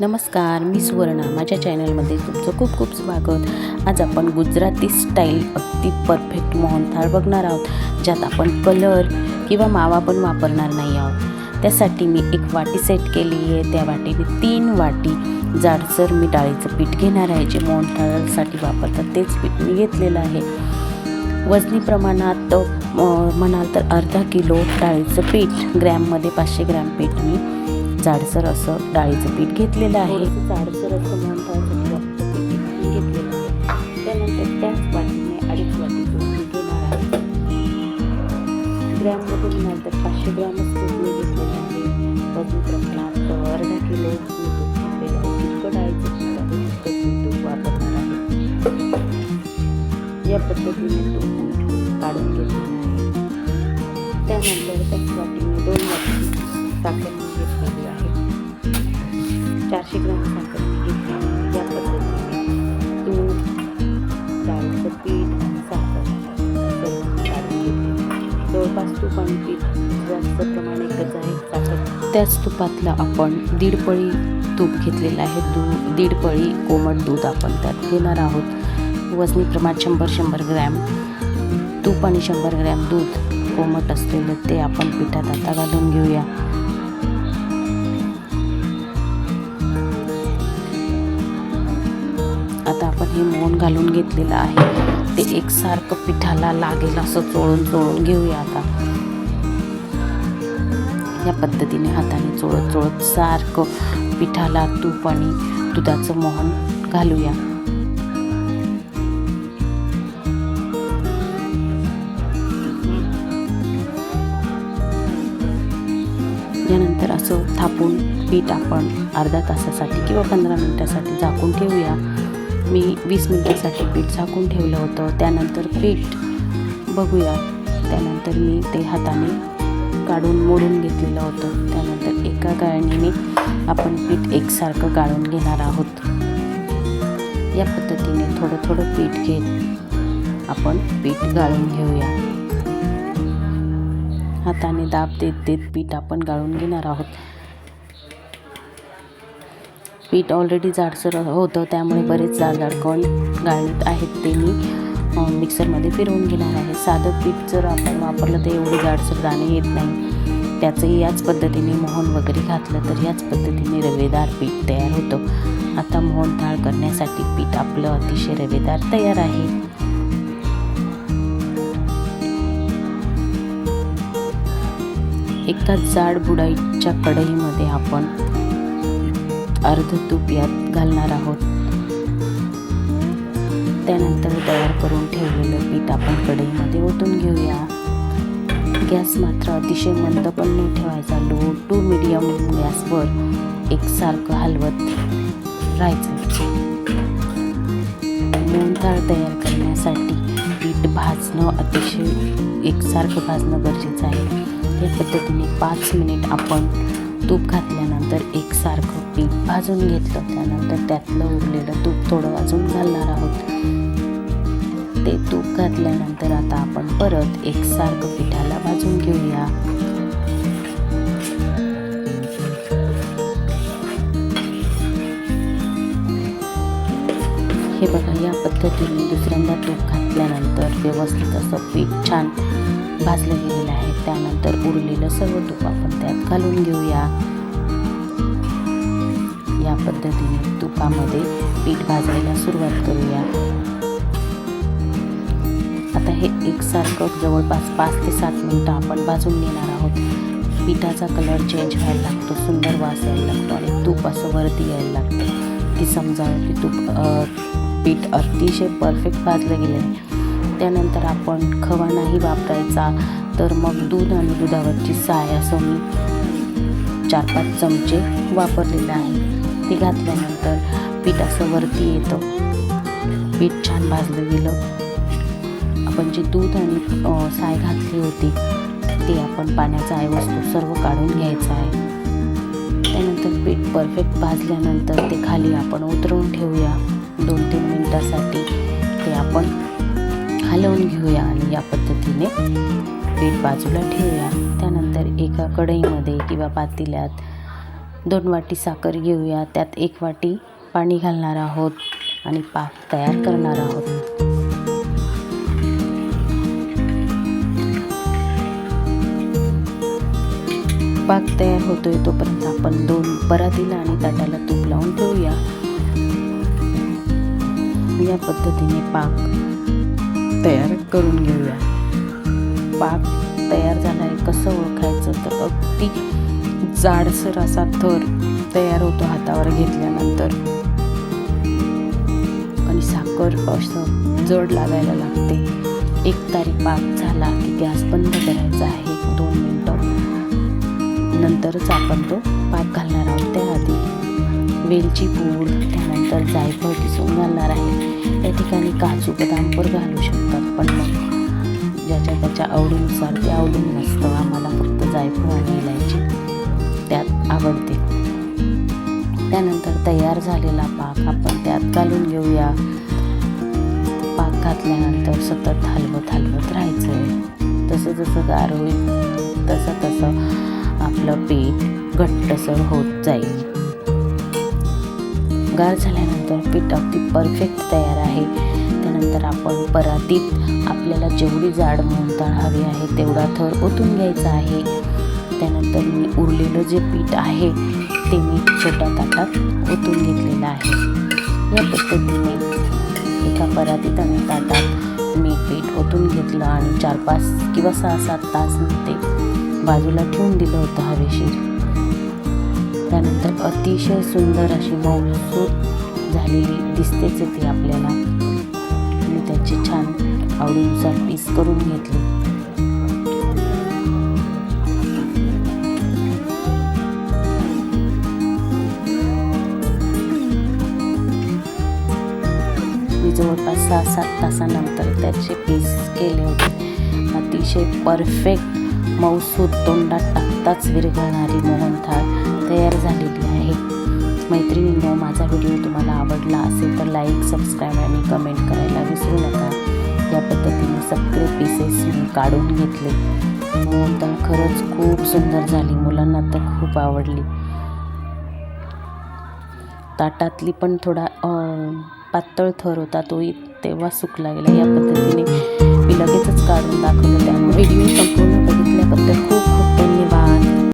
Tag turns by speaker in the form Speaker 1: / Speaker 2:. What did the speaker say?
Speaker 1: नमस्कार मी सुवर्णा. माझ्या चॅनलमध्ये तुमचं खूप खूप स्वागत. आज आपण गुजराती स्टाईल अगदी परफेक्ट मोहनथाळ बघणार आहोत ज्यात आपण कलर किंवा मावा पण वापरणार नाही आहोत. त्यासाठी मी एक वाटी सेट केली आहे. त्या वाटीने तीन वाटी जाडसर मी डाळीचं पीठ घेणार आहे. जे मोहनथाळसाठी वापरतात तेच पीठ मी घेतलेलं आहे. वजनी प्रमाणात म्हणाल तर अर्धा किलो डाळीचं पीठ. ग्रॅममध्ये पाचशे ग्रॅम पीठ मी जाडसर असं डाळीचं पीठ घेतलेलं आहे. जाडसर असं घेतलेलं आहे. त्यानंतर त्याच वाटीने अडीच वाटी तूप मी घेणार आहे. ग्रॅममध्ये म्हणाल पाचशे ग्रॅमच तूप मी घेतलेलं आहे. वजनी प्रमाणात अर्धा किलो तूप घेतलेलं आहे. जितकं डाळीचं पीठ आहे मी तूप वापरणार आहे. या पद्धतीने तूप काढून घेतलेलं आहे. त्यानंतर त्याच वाटीने दोन वाटी साखर घेतलेली आहे. चारशे ग्राम साखर घेतली या पद्धतीने दूध डाळीचं पीठ आणि साखर जवळपास तूप आणि पीठ जास्त प्रमाण एकच आहे साखर. त्याच तुपातलं आपण दीड पळी तूप घेतलेलं आहे दूध दीड पळी कोमट दूध आपण त्यात घेणार आहोत. वजनी प्रमाण शंभर शंभर ग्रॅम तूप आणि शंभर ग्रॅम दूध कोमट असलेलं ते आपण पिठात आता घालून घेऊया. आता आपण हे मोहन घालून घेतलेलं आहे. ते एकसारखं पिठाला लागेल असं चोळून चोळून घेऊया आता. या पद्धतीने हाताने चोळत चोळत सारखं पिठाला तूप आणि दुधाचं मोहन घालूया. यानंतर असं थापून पीठ आपण अर्धा तासासाठी किंवा पंधरा मिनटासाठी झाकून ठेवूया. मी वीस मिनटासाठी पीठ झाकून ठेवलं होतं. त्यानंतर पीठ बघूया. त्यानंतर मी ते हाताने काढून मोडून घेतलेलं होतं. त्यानंतर एका गाळणीने आपण पीठ एकसारखं गाळून घेणार आहोत. या पद्धतीने थोडं थोडं पीठ घेत आपण पीठ गाळून घेऊया. हाताने दाब देत देत पीठ आपण गाळून घेणार आहोत. पीठ ऑलरेडी जाडसर होतं त्यामुळे बरेच जाड जाडकण गाळीत आहेत ते मी मिक्सरमध्ये फिरवून घेणार आहे. साधं पीठ जर आपण वापरलं तर एवढे जाडसर दाणे येत नाही. त्याचंही याच पद्धतीने मोहन वगैरे घातलं तर याच पद्धतीने रवेदार पीठ तयार होतं. आता मोहनथाळ करण्यासाठी पीठ आपलं अतिशय रवेदार तयार आहे. एका जाड बुडाईच्या कढईमध्ये आपण अर्ध तूप यात घालणार आहोत. त्यानंतर तयार करून ठेवलेलं पीठ आपण कढईमध्ये ओतून घेऊया. गॅस मात्र अतिशय मंद पण नाही ठेवायचा लो टू मिडियम गॅसवर एकसारखं हलवत राहायचं. मोहनथाळ तयार करण्यासाठी पीठ भाजणं अतिशय एकसारखं भाजणं गरजेचं आहे. या पद्धतीने पाच मिनिट आपण तूप घातल्यानंतर एकसारखं पीठ भाजून घेतलं. त्यानंतर त्यातलं उरलेलं तूप थोडं अजून घालणार आहोत. ते तूप घातल्यानंतर आता आपण परत एकसारखं पिठाला भाजून घेऊया. हे बघा या पद्धतीने दुसऱ्यांदा तूप घातल्यानंतर व्यवस्थित असं पीठ छान भाजलं गेलेलं आहे. त्यानंतर उरलेलं सर्व तूप आपण त्यात घालून घेऊया. या पद्धतीने तुपामध्ये पीठ भाजायला सुरुवात करूया. आता हे एकसारखं जवळपास पाच ते सात मिनटं आपण भाजून घेणार आहोत. पिठाचा कलर चेंज व्हायला लागतो सुंदर वास यायला लागतो आणि तूप असं वरती यायला लागतं. की समजावं की तूप पीठ अतिशय परफेक्ट भाजलं गेलं आहे. त्यानंतर आपण खवा नाही वापरायचा. तर मग दूध आणि दुधावरची साय असं मी चार पाच चमचे वापरलेलं आहे. ते घातल्यानंतर पीठ असं वरती येतं. पीठ छान भाजलं गेलं. आपण जे दूध आणि साय घातली होती ते आपण पाण्याचा ऐवज सर्व काढून घ्यायचं आहे. त्यानंतर पीठ परफेक्ट भाजल्यानंतर ते खाली आपण उतरवून ठेवूया. दोन तीन मिनटासाठी ते आपण हलवून घेऊया आणि या पद्धतीने पीठ बाजूला ठेवूया. त्यानंतर एका कढईमध्ये किंवा पातेल्यात दोन वाटी साखर घेऊया. त्यात एक वाटी पाणी घालणार आहोत आणि पाक तयार करणार आहोत. पाक तयार होतोय तोपर्यंत आपण दोन परातीला आणि ताटाला तूप लावून ठेवूया. या पद्धतीने पाक तयार करून घेऊया. पाक तयार झाला आहे कसं ओळखायचं तर अगदी जाडसर असा थर तयार होतो हातावर घेतल्यानंतर. आणि साखर असं जड लागायला लागते. एक तारी पाक झाला की गॅस बंद करायचा आहे. दोन मिनटं. नंतरच आपण तो पाक घालणार आहोत. त्याआधी वेलची पूड त्यानंतर जायफळ किसून घालणार आहे. त्या ठिकाणी काजू बदाम पण घालू शकतात पण मग ज्याच्या त्याच्या आवडीनुसार ते आवडून नसतं. आम्हाला फक्त जायफळ आणि इलायची त्यात आवडते. त्यानंतर तयार झालेला पाक आपण त्यात घालून घेऊया. पाक घातल्यानंतर सतत हलवत हलवत राहायचं आहे जसं जसं गार होईल तसं तसं आपलं पीठ घट्टसर होत जाईल. गार झाल्यानंतर पीठ अगदी परफेक्ट तयार आहे. त्यानंतर आपण परातीत आपल्याला जेवढी जाड मोहनताळ हवी आहे तेवढा थर ओतून घ्यायचा आहे. त्यानंतर मी उरलेलं जे पीठ आहे ते मी छोट्या ताटात ओतून घेतलेलं आहे. या पद्धतीने एका परातीत आणि ताटात मी पीठ ओतून घेतलं आणि चार पाच किंवा सहा सात तास ते बाजूला ठेवून दिलं होतं हवेशीर. त्यानंतर अतिशय सुंदर अशी मऊसूत झालेली दिसतेच ती आपल्याला. मी त्याची छान आवडीनुसार पीस करून घेतली. मी जवळपास सहा सात तासानंतर त्याचे पीस केले होते. अतिशय परफेक्ट मऊसूत तोंडात टाकताच विरघळणारी मोहनथाळ. तयार मैत्रिणींनो माझा व्हिडिओ तुम्हाला आवडला असेल तर लाईक सबस्क्राईब आणि कमेंट करायला विसरू नका. या पद्धतीने सगळे पीसेस मी काढून घेतले. तर खरंच खूप सुंदर झाली. मुलांना तर खूप आवडली. ताटातली पण थोडा पातळ थर होता तोही तेव्हा सुकला गेला. या पद्धतीने मी लगेचच काढून दाखवलं. त्यामुळे व्हिडिओ संपूर्ण बघितल्याबद्दल खूप खूप धन्यवाद.